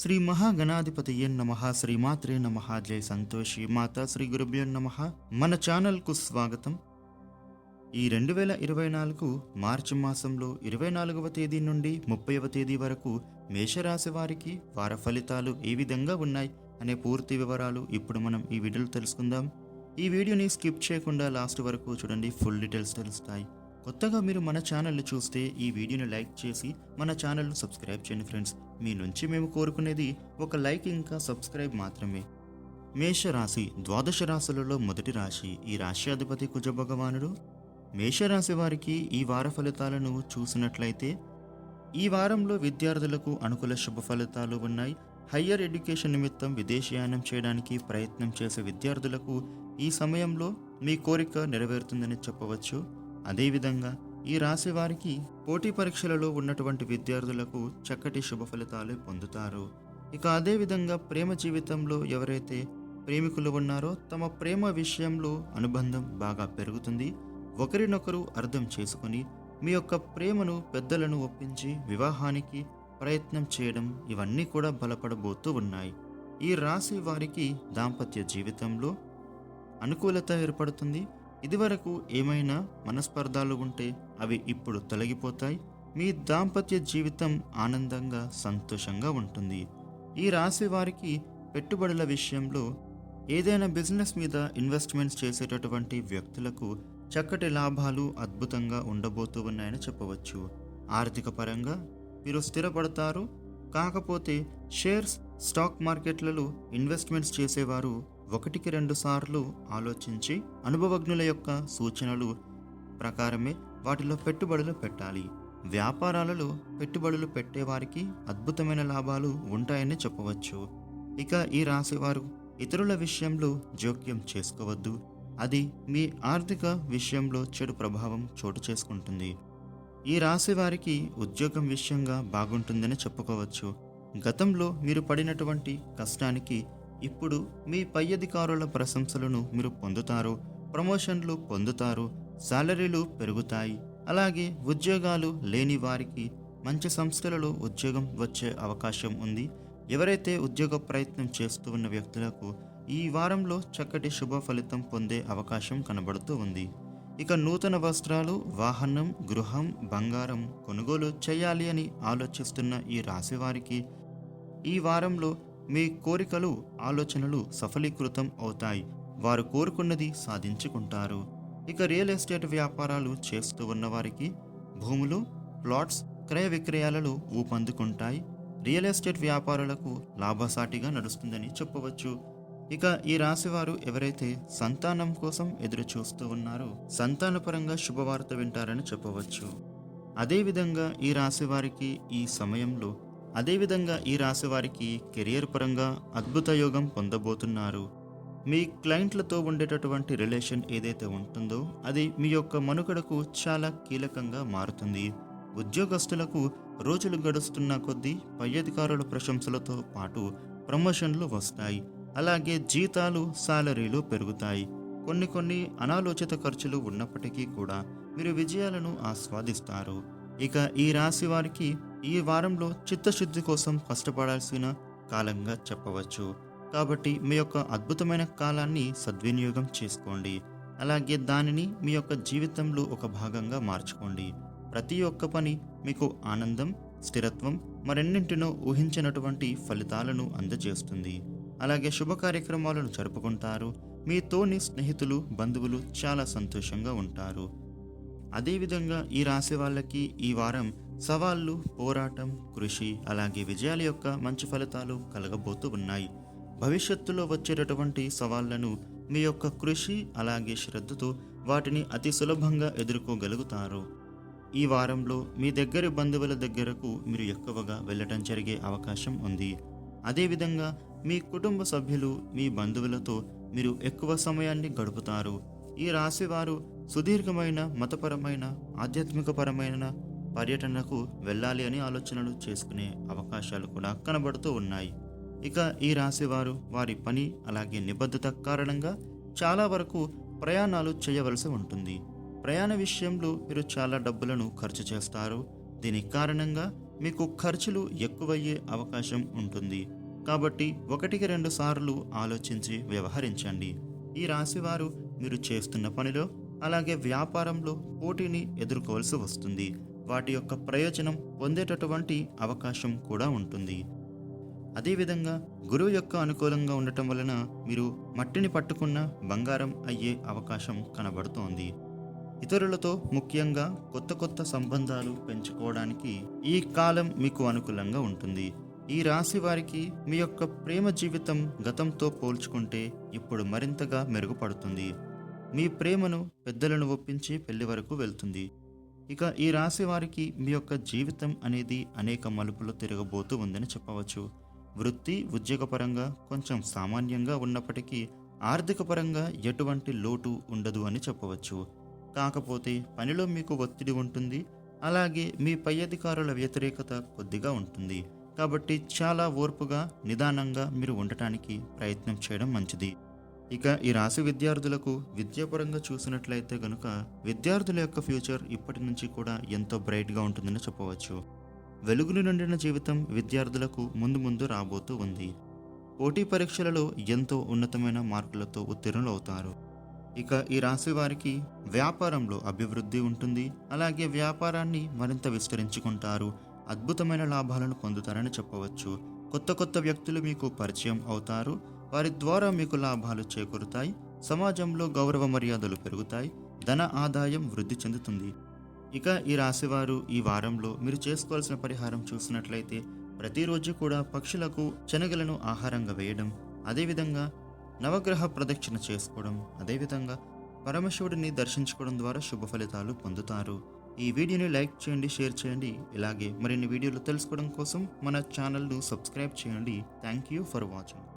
శ్రీ మహాగణాధిపతియే నమ శ్రీమాత్రే నమ జై సంతోషి మాత శ్రీ గురుభ్యో నమ. మన ఛానల్కు స్వాగతం. ఈ రెండు వేల ఇరవై నాలుగు మార్చి మాసంలో ఇరవై నాలుగవ తేదీ నుండి ముప్పైవ తేదీ వరకు మేషరాశి వారికి వార ఫలితాలు ఏ విధంగా ఉన్నాయి అనే పూర్తి వివరాలు ఇప్పుడు మనం ఈ వీడియోలో తెలుసుకుందాం. ఈ వీడియోని స్కిప్ చేయకుండా లాస్ట్ వరకు చూడండి ఫుల్ డీటెయిల్స్ తెలుస్తాయి. కొత్తగా మీరు మన ఛానల్ని చూస్తే ఈ వీడియోని లైక్ చేసి మన ఛానల్ను సబ్స్క్రైబ్ చేయండి ఫ్రెండ్స్. మీ నుంచి మేము కోరుకునేది ఒక లైక్ ఇంకా సబ్స్క్రైబ్ మాత్రమే. మేషరాశి ద్వాదశ రాశులలో మొదటి రాశి. ఈ రాశి అధిపతి కుజ భగవానుడు మేషరాశి వారికి ఈ వార ఫలితాలను చూసినట్లయితే ఈ వారంలో విద్యార్థులకు అనుకూల శుభ ఫలితాలు ఉన్నాయి. హయ్యర్ ఎడ్యుకేషన్ నిమిత్తం విదేశయానం చేయడానికి ప్రయత్నం చేసే విద్యార్థులకు ఈ సమయంలో మీ కోరిక నెరవేరుతుందని చెప్పవచ్చు. అదేవిధంగా ఈ రాశి వారికి పోటీ పరీక్షలలో ఉన్నటువంటి విద్యార్థులకు చక్కటి శుభ ఫలితాలు పొందుతారు. ఇక అదేవిధంగా ప్రేమ జీవితంలో ఎవరైతే ప్రేమికులు ఉన్నారో తమ ప్రేమ విషయంలో అనుబంధం బాగా పెరుగుతుంది. ఒకరినొకరు అర్థం చేసుకుని మీ యొక్క ప్రేమను పెద్దలను ఒప్పించి వివాహానికి ప్రయత్నం చేయడం ఇవన్నీ కూడా బలపడబోతూ ఉన్నాయి. ఈ రాశి వారికి దాంపత్య జీవితంలో అనుకూలత ఏర్పడుతుంది. ఇదివరకు ఏమైనా మనస్పర్ధాలు ఉంటే అవి ఇప్పుడు తొలగిపోతాయి. మీ దాంపత్య జీవితం ఆనందంగా సంతోషంగా ఉంటుంది. ఈ రాశి వారికి పెట్టుబడుల విషయంలో ఏదైనా బిజినెస్ మీద ఇన్వెస్ట్మెంట్స్ చేసేటటువంటి వ్యక్తులకు చక్కటి లాభాలు అద్భుతంగా ఉండబోతూ ఉన్నాయని చెప్పవచ్చు. ఆర్థిక పరంగా మీరు స్థిరపడతారు. కాకపోతే షేర్స్ స్టాక్ మార్కెట్లలో ఇన్వెస్ట్మెంట్స్ చేసేవారు ఒకటికి రెండు సార్లు ఆలోచించి అనుభవజ్ఞుల యొక్క సూచనలు ప్రకారమే వాటిలో పెట్టుబడులు పెట్టాలి. వ్యాపారాలలో పెట్టుబడులు పెట్టేవారికి అద్భుతమైన లాభాలు ఉంటాయని చెప్పవచ్చు. ఇక ఈ రాశివారు ఇతరుల విషయంలో జోక్యం చేసుకోవద్దు. అది మీ ఆర్థిక విషయంలో చెడు ప్రభావం చోటు చేసుకుంటుంది. ఈ రాశి వారికి ఉద్యోగం విషయంగా బాగుంటుందని చెప్పుకోవచ్చు. గతంలో మీరు పడినటువంటి కష్టానికి ఇప్పుడు మీ పై అధికారుల ప్రశంసలను మీరు పొందుతారు ప్రమోషన్లు పొందుతారు శాలరీలు పెరుగుతాయి. అలాగే ఉద్యోగాలు లేని వారికి మంచి సంస్థలలో ఉద్యోగం వచ్చే అవకాశం ఉంది. ఎవరైతే ఉద్యోగ ప్రయత్నం చేస్తూ ఉన్న వ్యక్తులకు ఈ వారంలో చక్కటి శుభ ఫలితం పొందే అవకాశం కనబడుతూ ఉంది. ఇక నూతన వస్త్రాలు వాహనం గృహం బంగారం కొనుగోలు చేయాలి అని ఆలోచిస్తున్న ఈ రాశి వారికి ఈ వారంలో మీ కోరికలు ఆలోచనలు సఫలీకృతం అవుతాయి. వారు కోరుకున్నది సాధించుకుంటారు. ఇక రియల్ ఎస్టేట్ వ్యాపారాలు చేస్తూ ఉన్నవారికి భూములు ప్లాట్స్ క్రయ విక్రయాలలో ఊపందుకుంటాయి. రియల్ ఎస్టేట్ వ్యాపారులకు లాభసాటిగా నడుస్తుందని చెప్పవచ్చు. ఇక ఈ రాశివారు ఎవరైతే సంతానం కోసం ఎదురు చూస్తూ ఉన్నారో సంతానపరంగా శుభవార్త వింటారని చెప్పవచ్చు. అదేవిధంగా ఈ రాశివారికి ఈ సమయంలో అదేవిధంగా ఈ రాశి వారికి కెరియర్ పరంగా అద్భుత యోగం పొందబోతున్నారు. మీ క్లయింట్లతో ఉండేటటువంటి రిలేషన్ ఏదైతే ఉంటుందో అది మీ యొక్క మనుగడకు చాలా కీలకంగా మారుతుంది. ఉద్యోగస్తులకు రోజులు గడుస్తున్న కొద్దీ పై అధికారుల ప్రశంసలతో పాటు ప్రమోషన్లు వస్తాయి. అలాగే జీతాలు సాలరీలు పెరుగుతాయి. కొన్ని కొన్ని అనాలోచిత ఖర్చులు ఉన్నప్పటికీ కూడా మీరు విజయాలను ఆస్వాదిస్తారు. ఇక ఈ రాశి వారికి ఈ వారంలో చిత్తశుద్ధి కోసం కష్టపడాల్సిన కాలంగా చెప్పవచ్చు. కాబట్టి మీ యొక్క అద్భుతమైన కాలాన్ని సద్వినియోగం చేసుకోండి. అలాగే దానిని మీ యొక్క జీవితంలో ఒక భాగంగా మార్చుకోండి. ప్రతి ఒక్క పని మీకు ఆనందం స్థిరత్వం మరెన్నింటినో ఊహించినటువంటి ఫలితాలను అందజేస్తుంది. అలాగే శుభ కార్యక్రమాలను జరుపుకుంటారు. మీతోని స్నేహితులు బంధువులు చాలా సంతోషంగా ఉంటారు. అదేవిధంగా ఈ రాశి వాళ్ళకి ఈ వారం సవాళ్ళు పోరాటం కృషి అలాగే విజయాల యొక్క మంచి ఫలితాలు కలగబోతూ ఉన్నాయి. భవిష్యత్తులో వచ్చేటటువంటి సవాళ్ళను మీ యొక్క కృషి అలాగే శ్రద్ధతో వాటిని అతి సులభంగా ఎదుర్కోగలుగుతారు. ఈ వారంలో మీ దగ్గరి బంధువుల దగ్గరకు మీరు ఎక్కువగా వెళ్ళటం జరిగే అవకాశం ఉంది. అదేవిధంగా మీ కుటుంబ సభ్యులు మీ బంధువులతో మీరు ఎక్కువ సమయాన్ని గడుపుతారు. ఈ రాశివారు సుదీర్ఘమైన మతపరమైన ఆధ్యాత్మికపరమైన పర్యటనకు వెళ్ళాలి అని ఆలోచనలు చేసుకునే అవకాశాలు కూడా కనబడుతూ ఉన్నాయి. ఇక ఈ రాశివారు వారి పని అలాగే నిబద్ధత కారణంగా చాలా వరకు ప్రయాణాలు చేయవలసి ఉంటుంది. ప్రయాణ విషయంలో మీరు చాలా డబ్బులను ఖర్చు చేస్తారు. దీని కారణంగా మీకు ఖర్చులు ఎక్కువయ్యే అవకాశం ఉంటుంది. కాబట్టి ఒకటికి రెండు సార్లు ఆలోచించి వ్యవహరించండి. ఈ రాశివారు మీరు చేస్తున్న పనిలో అలాగే వ్యాపారంలో పోటీని ఎదుర్కోవలసి వస్తుంది. వాటి యొక్క ప్రయోజనం పొందేటటువంటి అవకాశం కూడా ఉంటుంది. అదేవిధంగా గురువు యొక్క అనుకూలంగా ఉండటం వలన మీరు మట్టిని పట్టుకున్న బంగారం అయ్యే అవకాశం కనబడుతోంది. ఇతరులతో ముఖ్యంగా కొత్త కొత్త సంబంధాలు పెంచుకోవడానికి ఈ కాలం మీకు అనుకూలంగా ఉంటుంది. ఈ రాశి వారికి మీ యొక్క ప్రేమ జీవితం గతంతో పోల్చుకుంటే ఇప్పుడు మరింతగా మెరుగుపడుతుంది. మీ ప్రేమను పెద్దలను ఒప్పించి పెళ్ళి వరకు వెళ్తుంది. ఇక ఈ రాశి వారికి మీ యొక్క జీవితం అనేది అనేక మలుపులు తిరగబోతూ ఉందని చెప్పవచ్చు. వృత్తి ఉద్యోగపరంగా కొంచెం సామాన్యంగా ఉన్నప్పటికీ ఆర్థిక పరంగా ఎటువంటి లోటు ఉండదు అని చెప్పవచ్చు. కాకపోతే పనిలో మీకు ఒత్తిడి ఉంటుంది అలాగే మీ పై అధికారుల వ్యతిరేకత కొద్దిగా ఉంటుంది. కాబట్టి చాలా ఓర్పుగా నిదానంగా మీరు ఉండటానికి ప్రయత్నం చేయడం మంచిది. ఇక ఈ రాశి విద్యార్థులకు విద్యాపరంగా చూసినట్లయితే గనుక విద్యార్థుల యొక్క ఫ్యూచర్ ఇప్పటి నుంచి కూడా ఎంతో బ్రైట్గా ఉంటుందని చెప్పవచ్చు. వెలుగులు నిండిన జీవితం విద్యార్థులకు ముందు ముందు రాబోతూ ఉంది. పోటీ పరీక్షలలో ఎంతో ఉన్నతమైన మార్కులతో ఉత్తీర్ణులు అవుతారు ఇక ఈ రాశి వారికి వ్యాపారంలో అభివృద్ధి ఉంటుంది. అలాగే వ్యాపారాన్ని మరింత విస్తరించుకుంటారు. అద్భుతమైన లాభాలను పొందుతారని చెప్పవచ్చు. కొత్త కొత్త వ్యక్తులు మీకు పరిచయం అవుతారు. వారి ద్వారా మీకు లాభాలు చేకూరుతాయి. సమాజంలో గౌరవ మర్యాదలు పెరుగుతాయి. ధన ఆదాయం వృద్ధి చెందుతుంది. ఇక ఈ రాశివారు ఈ వారంలో మీరు చేసుకోవాల్సిన పరిహారం చూసినట్లయితే ప్రతిరోజు కూడా పక్షులకు శనగలను ఆహారంగా వేయడం అదేవిధంగా నవగ్రహ ప్రదక్షిణ చేసుకోవడం అదేవిధంగా పరమశివుడిని దర్శించుకోవడం ద్వారా శుభ ఫలితాలు పొందుతారు. ఈ వీడియోని లైక్ చేయండి షేర్ చేయండి. ఇలాగే మరిన్ని వీడియోలు తెలుసుకోవడం కోసం మన ఛానల్ను సబ్స్క్రైబ్ చేయండి. Thank you for watching.